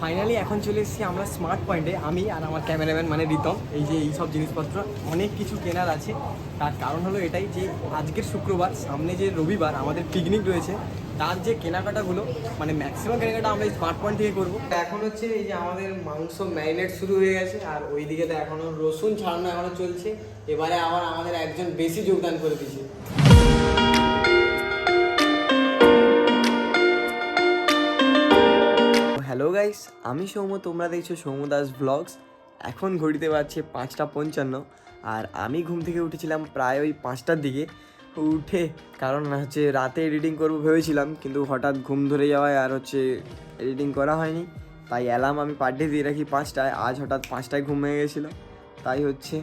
Finally এখন চলে এসেছি আমরা স্মার্ট পয়েন্টে আমি আর আমার ক্যামেরাম্যান মানে রিতম, এই যে এই সব জিনিসপত্র, অনেক কিছু কেনার আছে। তার কারণ হলো এটাই যে আজকের শুক্রবার, সামনে যে রবিবার আমাদের পিকনিক রয়েছে, তার যে কেনাকাটাগুলো মানে ম্যাক্সিমাম কেনাকাটা আমরা স্মার্ট পয়েন্ট থেকে করব। এখন হচ্ছে এই যে আমাদের মাংস ম্যারিনেট শুরু হয়ে গেছে, আর ওইদিকে তো এখনও রসুন ছাড়ানো এখনও চলছে। এবারে আবার আমাদের একজন বেশি যোগদান করে দিয়েছে। হ্যালো গাইস, আমি সৌম্য, তোমরা দেখছ সৌম্য দাস ব্লগস এখন ঘড়িতে বাজছে পাঁচটা পঞ্চান্ন আর আমি ঘুম থেকে উঠেছিলাম প্রায় ওই পাঁচটার দিকে। উঠে, কারণ হচ্ছে রাতে এডিটিং করব ভেবেছিলাম, কিন্তু হঠাৎ ঘুম ধরে যাওয়ায় আর হচ্ছে এডিটিং করা হয়নি। তাই অ্যালার্ম আমি ডে দিয়ে রাখি পাঁচটায়, আজ হঠাৎ পাঁচটায় ঘুম হয়ে গেছিল। তাই হচ্ছে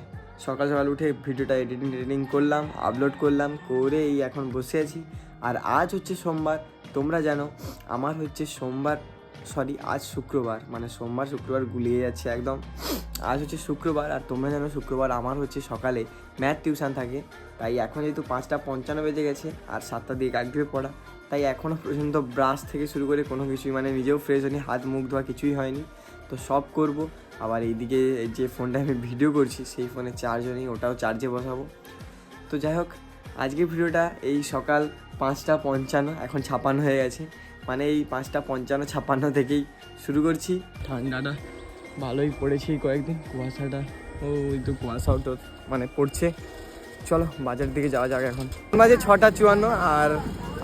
সকাল সকাল উঠে ভিডিওটা এডিটিং এডিটিং করলাম আপলোড করলাম করে এই এখন বসে আছি। আর আজ হচ্ছে সোমবার, তোমরা জানো, আমার হচ্ছে সোমবার সরি, আজ শুক্রবার মানে সোমবার শুক্রবার গুলিয়ে যাচ্ছে একদম। আজ হচ্ছে শুক্রবার আর তোমরা জানো শুক্রবার আমার হচ্ছে সকালে ম্যাথ টিউশন থাকে। তাই এখন যেহেতু পাঁচটা পঞ্চান্ন বেজে গেছে আর সাতটা দিয়ে কাটবে পড়া, তাই এখনও পর্যন্ত ব্রাশ থেকে শুরু করে কোনো কিছুই মানে নিজেও ফ্রেশ হয়নি, হাত মুখ ধোয়া কিছুই হয়নি। তো সব করব, আবার এইদিকে যে ফোনটা আমি ভিডিও করছি, সেই ফোনে চার্জও নেই ওটাও চার্জে বসাবো। তো যাই হোক, আজকের ভিডিওটা এই সকাল পাঁচটা পঞ্চান্ন, এখন ছাপান্ন হয়ে গেছে। মানে এই পাঁচটা পঞ্চান্ন ছাপ্পান্ন থেকেই শুরু করছি। ঠান্ডাটা ভালোই পড়েছে কয়েকদিন কুয়াশাটা। ও ওই তো কুয়াশাও তো মানে পড়ছে। চলো বাজার দিকে যাওয়া যাক এখন। বাজে ছটা চুয়ান্ন আর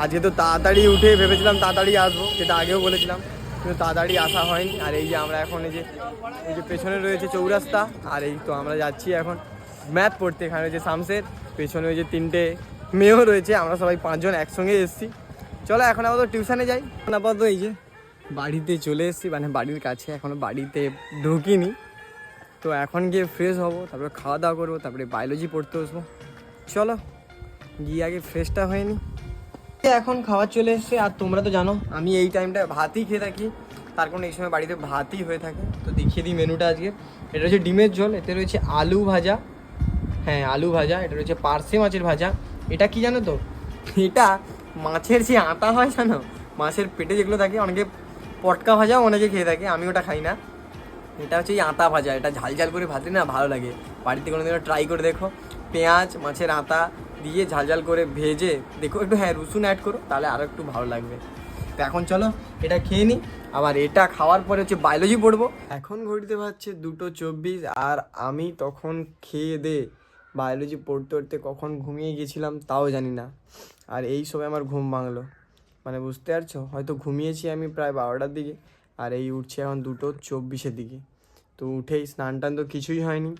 আজকে তো তাড়াতাড়ি উঠে ভেবেছিলাম তাড়াতাড়ি আসব যেটা আগেও বলেছিলাম কিন্তু তাড়াতাড়ি আসা হয়নি। আর এই যে আমরা এখন এই যে এই যে পেছনে রয়েছে চৌরাস্তা আর এই তো আমরা যাচ্ছি এখন ম্যাথ পড়তে এখানে রয়েছে শামসের। পেছনে ওই যে তিনটে মেয়েও রয়েছে আমরা সবাই পাঁচজন একসঙ্গে এসেছি। চলো এখন আপাতত টিউশনে যাই। এখন আপাতত এই যে বাড়িতে চলে এসেছি মানে বাড়ির কাছে, এখনও বাড়িতে ঢুকিনি। তো এখন গিয়ে ফ্রেশ হব, তারপরে খাওয়া দাওয়া করব, তারপরে বায়োলজি পড়তে বসবো। চলো, গিয়ে আগে ফ্রেশটা হয়নি এখন খাওয়া চলে এসছে, আর তোমরা তো জানো, আমি এই টাইমটা ভাতই খেয়ে থাকি। তার কারণে এই সময় বাড়িতে ভাতই হয়ে থাকে। তো দেখিয়ে দিই মেনুটা আজকে। এটা রয়েছে ডিমের ঝোল, এতে রয়েছে আলু ভাজা। হ্যাঁ আলু ভাজা, এটা রয়েছে পার্সে মাছের ভাজা। এটা কি জানো তো? এটা মাছের যে আটা হয় জানো? মাছের পেটে যেগুলো থাকে, অনেকে পটকা ভাজাও অনেকে খেয়ে থাকে, আমি ওটা খাই না। এটা হচ্ছে এই আতা ভাজা, এটা ঝাল ঝাল করে ভাজলে না ভালো লাগে। বাড়িতে কোনো দিনও ট্রাই করে দেখো। পেঁয়াজ, মাছের আতা দিয়ে ঝাল ঝাল করে ভেজে, দেখো একটু হ্যাঁ রসুন অ্যাড করো, তাহলে আরও একটু ভালো লাগবে। তো এখন চলো, এটা খেয়ে নিই আবার এটা খাওয়ার পরে হচ্ছে বায়োলজি পড়ব। এখন ঘড়িতে ভাবছে দুটো চব্বিশ, আর আমি তখন খেয়ে দে। বায়োলজি পড়তে পড়তে কখন ঘুমিয়ে গেছিলাম, তাও জানি না। আর এই সময় আমার ঘুম ভাঙলো। মানে বুঝতে পারছ? হয়তো ঘুমিয়েছি আমি প্রায় বারোটার দিকে, আর এই উঠছে এখন দুটো চব্বিশের দিকে। তো উঠেই স্নান টান তো কিছুই হয়নি।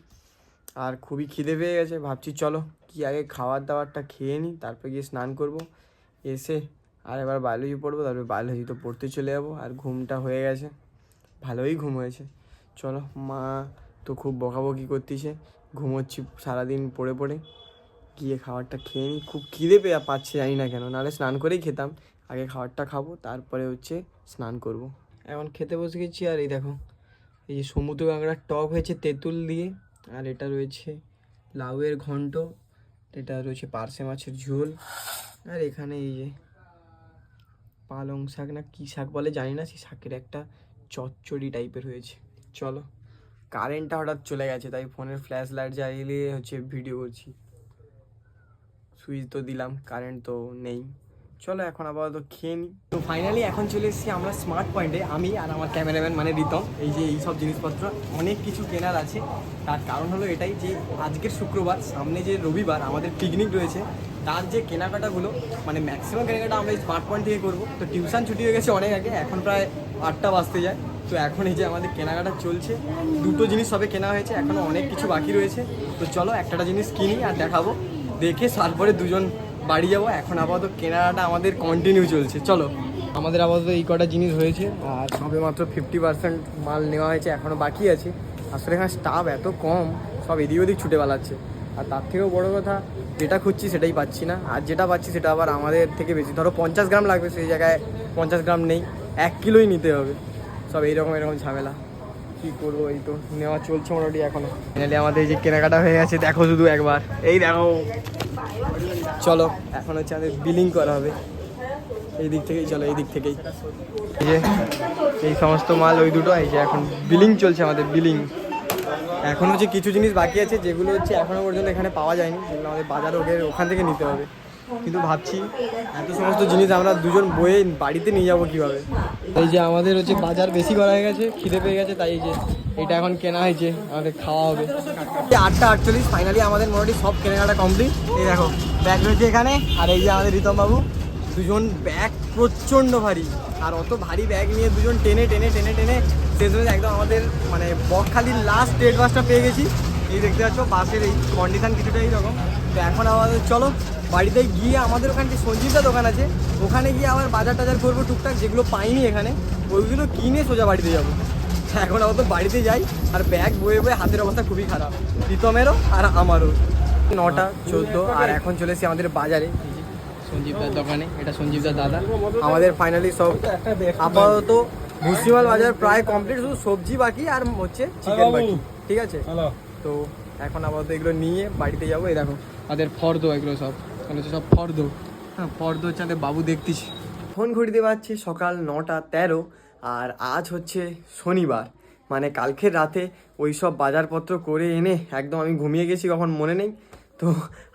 আর খুবই খিদে পেয়ে গেছে, ভাবছি চলো কি আগে খাবার দাবারটা খেয়ে নিই, তারপর গিয়ে স্নান করব। এসে আর এবার বায়োলজি পড়ব তারপরে বায়োলজি তো পড়তে চলে যাব, আর ঘুমটা হয়ে গেছে। ভালোই ঘুম হয়েছে। চলো মা তো খুব বকাবকি করতেছে, ঘুমোচ্ছি সারাদিন পড়ে পড়ে। গিয়ে খাবারটা খেয়ে নিই। খুব খিদে পেয়ে পাচ্ছে, জানি না কেন। নাহলে স্নান করেই খেতাম। আগে খাবারটা খাব, তারপরে হচ্ছে স্নান করব। এখন খেতে বসে গেছি, আর এই দেখো, এই যে সমুদ্র কাঁকড়ার টক হয়েছে তেঁতুল দিয়ে, আর এটা রয়েছে লাউয়ের ঘন্ট, এটা রয়েছে পার্সে মাছের ঝোল, আর এখানে এই যে পালং শাক না কী শাক বলে জানি না, সেই শাকের একটা চচ্চড়ি টাইপের হয়েছে। চলো কারেন্টটা হঠাৎ চলে গেছে, তাই ফোনের ফ্ল্যাশ লাইট জ্বালিয়ে হচ্ছে ভিডিও করছি। সুইচ তো দিলাম কারেন্ট তো নেই। চলো এখন আপাতত খেয়ে নিই তো ফাইনালি এখন চলে এসেছি আমরা স্মার্ট পয়েন্টে আমি আর আমার ক্যামেরাম্যান মানে রিতম। এই যে এই সব জিনিসপত্র, অনেক কিছু কেনার আছে। তার কারণ হলো এটাই যে আজকের শুক্রবার, সামনে যে রবিবার আমাদের পিকনিক রয়েছে, তার যে কেনাকাটাগুলো মানে ম্যাক্সিমাম কেনাকাটা আমরা এই স্মার্ট পয়েন্ট থেকে করব। তো টিউশন ছুটি হয়ে গেছে অনেক আগে, এখন প্রায় আটটা বাজতে যায়। তো এখন এই যে আমাদের কেনাকাটা চলছে, দুটো জিনিস সবে কেনা হয়েছে এখনও অনেক কিছু বাকি রয়েছে। তো চলো একটা জিনিস কিনি আর দেখাবো। দেখে তারপরে দুজন বাড়ি যাব। এখন আপাতত কেনাকাটা আমাদের কন্টিনিউ চলছে। চলো। আমাদের আপাতত এই কটা জিনিস হয়েছে, আর সবে মাত্র ফিফটি পার্সেন্ট মাল নেওয়া হয়েছে এখনও বাকি আছে। আসলে এখানে স্টাফ এত কম, সব এদিক ওদিক ছুটে বেড়াচ্ছে আর তার থেকেও বড় কথা, যেটা খুঁজছি সেটাই পাচ্ছি না। আর যেটা পাচ্ছি সেটা আবার আমাদের থেকে বেশি। ধরো পঞ্চাশ গ্রাম লাগবে, সেই জায়গায় পঞ্চাশ গ্রাম নেই, এক কিলোই নিতে হবে। সব এইরকম, এরকম ঝামেলা। কি করব, এই তো নেওয়া চলছে মোটামুটি এখনও। ফাইনালি আমাদের যে কেনাকাটা হয়ে গেছে, দেখো শুধু একবার। এই দেখো। চলো, এখন হচ্ছে আমাদের বিলিং করা হবে। এই দিক থেকেই, চলো এই দিক থেকেই। যে, এই সমস্ত মাল, ওই দুটো, এই যে এখন বিলিং চলছে আমাদের বিলিং এখন হচ্ছে কিছু জিনিস বাকি আছে, যেগুলো হচ্ছে এখনও পর্যন্ত এখানে পাওয়া যায়নি, যেগুলো আমাদের বাজার ওকে ওখান থেকে নিতে হবে। কিন্তু ভাবছি এত সমস্ত জিনিস আমরা দুজন বয়ে বাড়িতে নিয়ে যাব কীভাবে? এই যে আমাদের হচ্ছে বাজার বেশি করা হয়ে গেছে খিদে পেয়ে গেছে তাই এই যে এটা এখন কেনা হয়েছে আমাদের খাওয়া হবে। আটটা আটচল্লিশ ফাইনালি আমাদের মোটামুটি সব কেনাকাটা কমপ্লিট এই দেখো ব্যাগ রয়েছে এখানে আর এই যে আমাদের রিতম বাবু দুজন ব্যাগ প্রচণ্ড ভারী। আর অত ভারী ব্যাগ নিয়ে দুজন টেনে টেনে টেনে টেনে শেষ হয়ে একদম আমাদের মানে বকখালির লাস্ট ডেট বাসটা পেয়ে গেছি। এই দেখতে পাচ্ছ বাসের এই কন্ডিশন কিছুটা এইরকম। তো এখন আমাদের চলো বাড়িতে গিয়ে আমাদের ওখানে যে সঞ্জীবটা দোকান আছে ওখানে গিয়ে আবার বাজার টাজার করব টুকটাক যেগুলো পাইনি এখানে ওইগুলো কিনে সোজা বাড়িতে যাব। এখন আপাতত বাড়িতে যাই আর ব্যাগ বয়ে বয়ে হাতের অবস্থা খুবই খারাপ। প্রীতমেরও আর আমারও। নটা চোদ্দ আর এখন চলে এসেছি আমাদের বাজারে। সঞ্জীবদার দোকানে এটা সঞ্জীবদার দাদা। আমাদের ফাইনালি সব আপাতত ভুসিমাল বাজার প্রায় কমপ্লিট শুধু সবজি বাকি আর হচ্ছে চিকেন বাকি। ঠিক আছে? তো এখন আপাতত এগুলো নিয়ে বাড়িতে যাব এই দেখো। আমাদের ফর্দ, এগুলো সব। এখানে হচ্ছে সব ফর্দ। হ্যাঁ ফর্দ হচ্ছে আমাদের বাবু দেখতেছি। ফোন ঘড়িতে পাচ্ছি সকাল নটা তেরো, আর আজ হচ্ছে শনিবার। মানে কালকের রাতে ওই সব বাজারপত্র করে এনে একদম আমি ঘুমিয়ে গেছি কখন মনে নেই। তো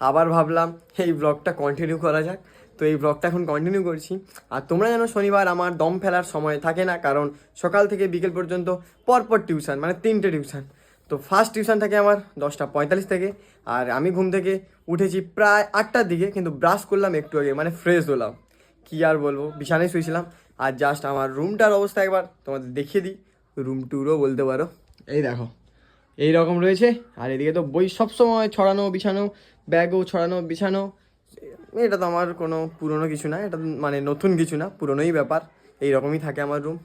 আবার ভাবলাম, এই ব্লগটা কন্টিনিউ করা যাক। তো এই ব্লগটা এখন কন্টিনিউ করছি। আর তোমরা জানো শনিবার আমার দম ফেলার সময় থাকে না, কারণ সকাল থেকে বিকেল পর্যন্ত পরপর টিউশন মানে তিনটে টিউশন তো ফার্স্ট টিউশন থাকে আমার দশটা পঁয়তাল্লিশ থেকে, আর আমি ঘুম থেকে উঠেছি প্রায় আটটার দিকে কিন্তু ব্রাশ করলাম একটু আগে মানে ফ্রেশ হলাম। কি আর বলব বিছানায় শুয়েছিলাম। আর জাস্ট আমার রুমটার অবস্থা একবার তোমাদের দেখিয়ে দিই। রুম ট্যুরও বলতে পারো। এই দেখো এই রকম রয়েছে। আর এদিকে তো বই সবসময় ছড়ানো বিছানো ব্যাগও ছড়ানো বিছানো। এটা তো আমার কোনো পুরনো কিছু না এটা মানে নতুন কিছু না পুরনোই ব্যাপার। এই রকমই থাকে আমার রুম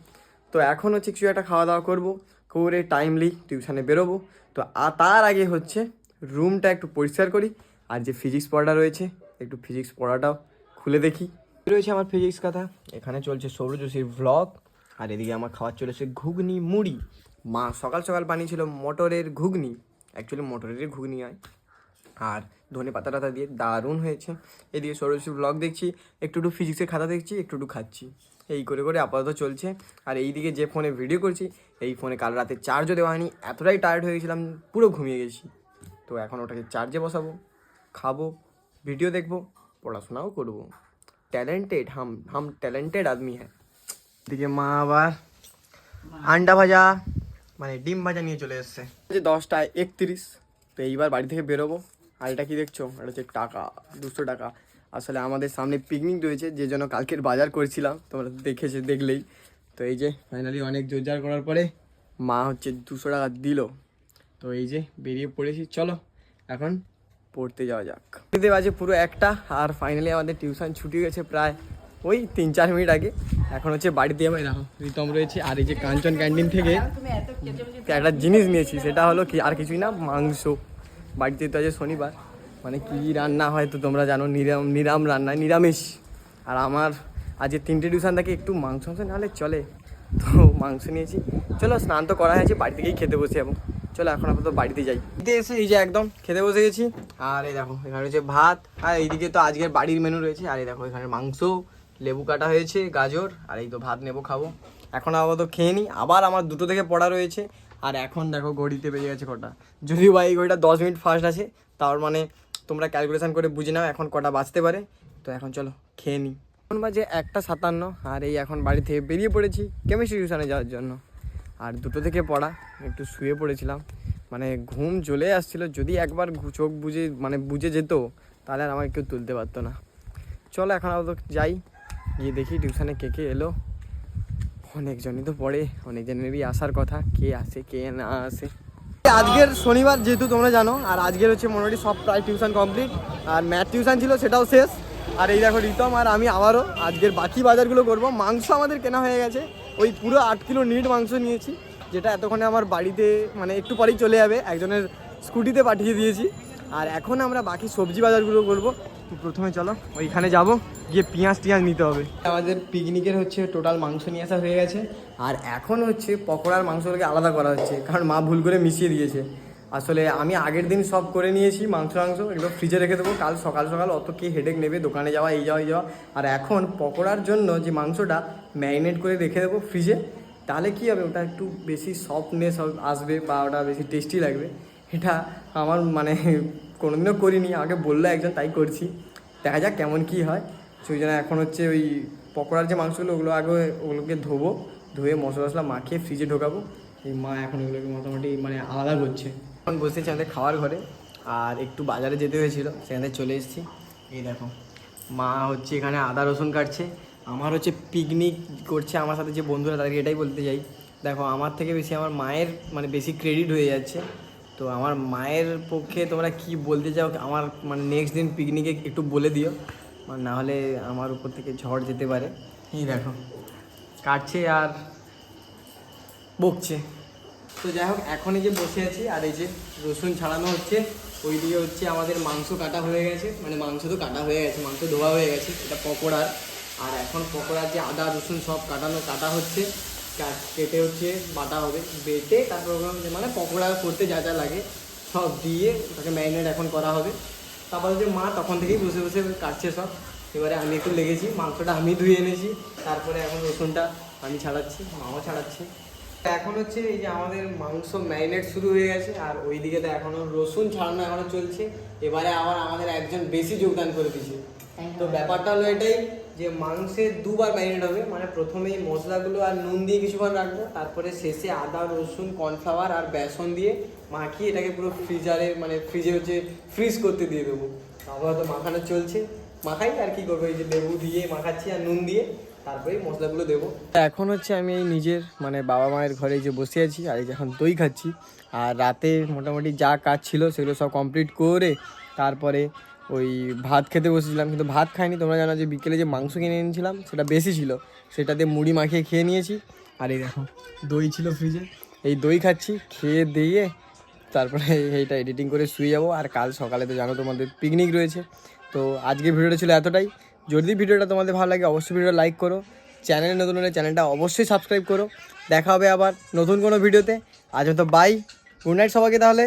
তো এখন হচ্ছে কিছু একটা খাওয়া দাওয়া করব করে টাইমলি টিউশানে বেরোবো। তো আর তার আগে হচ্ছে রুমটা একটু পরিষ্কার করি। আর যে ফিজিক্স পড়াটা রয়েছে, একটু ফিজিক্স পড়াটাও খুলে দেখি। রয়েছে আমার ফিজিক্স কথা। এখানে চলছে সৌর যোশীর ভ্লগ আর এদিকে আমার খাবার চলেছে ঘুগনি মুড়ি। মা সকাল সকাল বানিয়েছিল মটরের ঘুগনি অ্যাকচুয়ালি মটরের ঘুগনি হয়। আর ধনে পাতা টাতা দিয়ে দারুণ হয়েছে। এদিকে সরস্বতী ব্লগ দেখছি, একটু একটু ফিজিক্সের খাতা দেখছি, একটু একটু খাচ্ছি। এই করে করে আপাতত চলছে। আর এই দিকে যে ফোনে ভিডিও করছি, এই ফোনে কাল রাতে চার্জও দেওয়া হয়নি। এতটাই টায়ার্ড হয়ে গেছিলাম, পুরো ঘুমিয়ে গেছি। তো এখন ওটাকে চার্জে বসাবো। খাব ভিডিও দেখব পড়াশোনাও করব। ট্যালেন্টেড হাম হাম ট্যালেন্টেড আদমি হ্যাঁ। এদিকে মা আবার আন্ডা ভাজা মানে ডিম ভাজা নিয়ে চলে এসছে। যে দশটা একত্রিশ তো এইবার বাড়ি থেকে বেরোবো। আর এটা কি দেখছ? এটা হচ্ছে টাকা দুশো টাকা। আসলে আমাদের সামনে পিকনিক রয়েছে যে জন্য কালকের বাজার করেছিলাম তোমরা দেখেছে দেখলেই। তো এই যে ফাইনালি অনেক জোরজার করার পরে মা হচ্ছে দুশো টাকা দিল। তো এই যে বেরিয়ে পড়েছি চলো এখন পড়তে যাওয়া যাক। পড়তে বাজে পুরো একটা, আর ফাইনালি আমাদের টিউশন ছুটি গেছে প্রায় ওই তিন চার মিনিট আগে। এখন হচ্ছে বাড়িতে এই দেখো রিতম রয়েছে, আর এই যে কাঞ্চন ক্যান্টিন থেকে একটা জিনিস নিয়েছি, সেটা হলো কি, আর কিছুই না, মাংস। বাড়িতে তো আছে শনিবার মানে কি রান্না হয় তো তোমরা জানো, নিরাম নিরাম রান্না নিরামিষ। আর আমার আজ তিনটে টিউশন থাকে, একটু মাংস মাংস নাহলে চলে। তো মাংস নিয়েছি। চলো, স্নান তো করা হয়েছে বাড়ি থেকেই খেতে বসে যাব চলো এখন আপাতত বাড়িতে যাই। বাড়িতে এসে এই যে একদম খেতে বসে গেছি। আর এই দেখো, এখানে রয়েছে ভাত। আর এইদিকে তো আজকের বাড়ির মেনু রয়েছে। আর এই দেখো, এখানে মাংস, লেবু কাটা হয়েছে, গাজর, আর এই তো ভাত নেব, খাব। এখন আপাতত খেয়ে নিই আবার আমার দুটো থেকে পড়া রয়েছে। আর এখন দেখো, ঘড়িতে বেজে গেছে কটা। যদিও বা এই ঘড়িটা দশ মিনিট ফার্স্ট আছে, তার মানে তোমরা ক্যালকুলেশন করে বুঝে নাও, এখন কটা বাঁচতে পারে। তো এখন চলো, খেয়ে নিই এখন বাজে একটা সাতান্ন, আর এই এখন বাড়ি থেকে বেরিয়ে পড়েছি কেমিস্ট্রি টিউশনে যাওয়ার জন্য। আর দুটো থেকে পড়া, একটু শুয়ে পড়েছিলাম। মানে ঘুম চলে আসছিল, যদি একবার চোখ বুঝে মানে বুঝে যেত, তাহলে আর আমাকে কেউ তুলতে পারতো না। চলো এখন আপাতত যাই, গিয়ে দেখি টিউশানে কে কে এলো। অনেকজনই তো পড়ে, অনেকজনেরই আসার কথা, কে আসে, কে না আসে। আজকের শনিবার যেহেতু তোমরা জানো, আর আজকের হচ্ছে মোটামুটি সব প্রায় টিউশন কমপ্লিট, আর ম্যাথ টিউশন ছিল সেটাও শেষ। আর এই দেখো, রিতম আর আমি আবারও আজকের বাকি বাজারগুলো করব। মাংস আমাদের কেনা হয়ে গেছে ওই পুরো আট কিলো নিট মাংস নিয়েছি, যেটা এতক্ষণে আমার বাড়িতে মানে একটু পরেই চলে যাবে, একজনের স্কুটিতে পাঠিয়ে দিয়েছি। আর এখন আমরা বাকি সবজি বাজারগুলো করব। প্রথমে চলো, ওইখানে যাব, গিয়ে পেঁয়াজ টিয়াজ নিতে হবে। আমাদের পিকনিকের হচ্ছে টোটাল মাংস নিয়ে আসা হয়ে গেছে। আর এখন হচ্ছে পকোড়ার মাংসগুলোকে আলাদা করা হচ্ছে, কারণ মা ভুল করে মিশিয়ে দিয়েছে। আসলে আমি আগের দিন সব করে নিয়েছি, মাংস মাংস এগুলো ফ্রিজে রেখে দেবো। কাল সকাল সকাল অত কি হেডেক নেবে? দোকানে যাওয়া, এই যাওয়া এই যাওয়া। আর এখন পকোড়ার জন্য যে মাংসটা ম্যারিনেট করে রেখে দেবো ফ্রিজে তাহলে কি হবে? ওটা একটু বেশি সফটনেস আসবে বা ওটা বেশি টেস্টি লাগবে। এটা আমার মানে কোনোদিনও করিনি। আমাকে বলল একজন, তাই করছি। দেখা যাক কেমন কি হয়। সেই জন্য এখন হচ্ছে ওই পকোড়ার যে মাংসগুলো, ওগুলো আগে ওগুলোকে ধোবো, ধুয়ে মশলা মশলা মাখিয়ে ফ্রিজে ঢোকাবো। এই মা এখন এগুলোকে মোটামুটি মানে আলাদা করছে। এখন বসেছি আমাদের খাওয়ার ঘরে, আর একটু বাজারে যেতে হয়েছিল, সেখানে চলে এসেছি। এই দেখো, মা হচ্ছে এখানে আদা রসুন কাটছে, আমার হচ্ছে পিকনিক করছে আমার সাথে যে বন্ধুরা, তাদেরকে এটাই বলতে চাই। দেখো, আমার থেকে বেশি আমার মায়ের মানে বেশি ক্রেডিট হয়ে যাচ্ছে। তো আমার মায়ের পক্ষে তোমরা কি বলতে চাও, আমার মানে নেক্সট দিন পিকনিকে একটু বলে দিও। মানে না হলে আমার উপর থেকে ঝড় যেতে পারে। এই দেখো, কাটছে আর বকছে। তো যাই হোক এখন এই যে বসে আছি, আর এই যে রসুন ছাড়ানো হচ্ছে, ওই ওইদিকে হচ্ছে আমাদের মাংস কাটা হয়ে গেছে মানে মাংস তো কাটা হয়ে গেছে, মাংস ধোয়া হয়ে গেছে, এটা পকোড়ার। আর এখন পকোড়ার যে আদা, রসুন সব কাটানো, কাটা হচ্ছে কাট- হচ্ছে বাটা হবে, বেটে তারপর মানে পকোড়া করতে যা যা লাগে, সব দিয়ে ওটাকে ম্যারিনেট এখন করা হবে। তারপর যে মা তখন থেকেই বসে বসে কাটছে সব। এবারে আমি একটু লেগেছি, মাংসটা আমি ধুয়ে এনেছি, তারপরে এখন রসুনটা আমি ছাড়াচ্ছি, মাও ছাড়াচ্ছে। এখন হচ্ছে এই যে আমাদের মাংস ম্যারিনেট শুরু হয়ে গেছে আর ওইদিকে তো এখনও রসুন ছাড়ানো এখনও চলছে। এবারে আবার আমাদের একজন বেশি যোগদান করে দিয়েছে। তো ব্যাপারটা হলো এটাই যে মাংসে দুবার ম্যারিনেট হবে মানে প্রথমেই মশলাগুলো আর নুন দিয়ে কিছুক্ষণ রাখব তারপরে শেষে আদা রসুন কর্নফ্লাওয়ার আর বেসন দিয়ে মাখিয়ে এটাকে পুরো ফ্রিজারে মানে ফ্রিজে হচ্ছে ফ্রিজ করতে দিয়ে দেবো। আপাতত মাখানো চলছে। মাখাই আর কি করব এই যে লেবু দিয়ে মাখাচ্ছি আর নুন দিয়ে। এখন হচ্ছে আমি এই নিজের মানে বাবা মায়ের ঘরে যে বসে আছি আর এই এখন দই খাচ্ছি। আর রাতে মোটামুটি যা কাজ ছিল সেগুলো সব কমপ্লিট করে তারপরে ওই ভাত খেতে বসেছিলাম, কিন্তু ভাত খাইনি। তোমরা জানো যে বিকেলে যে মাংস কিনে এনেছিলাম, সেটা বেশি ছিল। সেটাতে মুড়ি মাখিয়ে খেয়ে নিয়েছি। আর এই দেখো, দই ছিল ফ্রিজে এই দই খাচ্ছি, খেয়ে দিয়ে তারপরে এইটা এডিটিং করে শুয়ে যাব। আর কাল সকালে তো জানো তোমাদের পিকনিক রয়েছে। তো আজকে ভিডিওটা ছিল এতটাই। যদি ভিডিওটা তোমাদের ভালো লাগে, অবশ্যই ভিডিও লাইক করো। চ্যানেলে নতুন হলে চ্যানেলটা অবশ্যই সাবস্ক্রাইব করো। দেখা হবে আবার নতুন কোনো ভিডিওতে। আজ হয়তো বাই গুড নাইট সবাইকে তাহলে।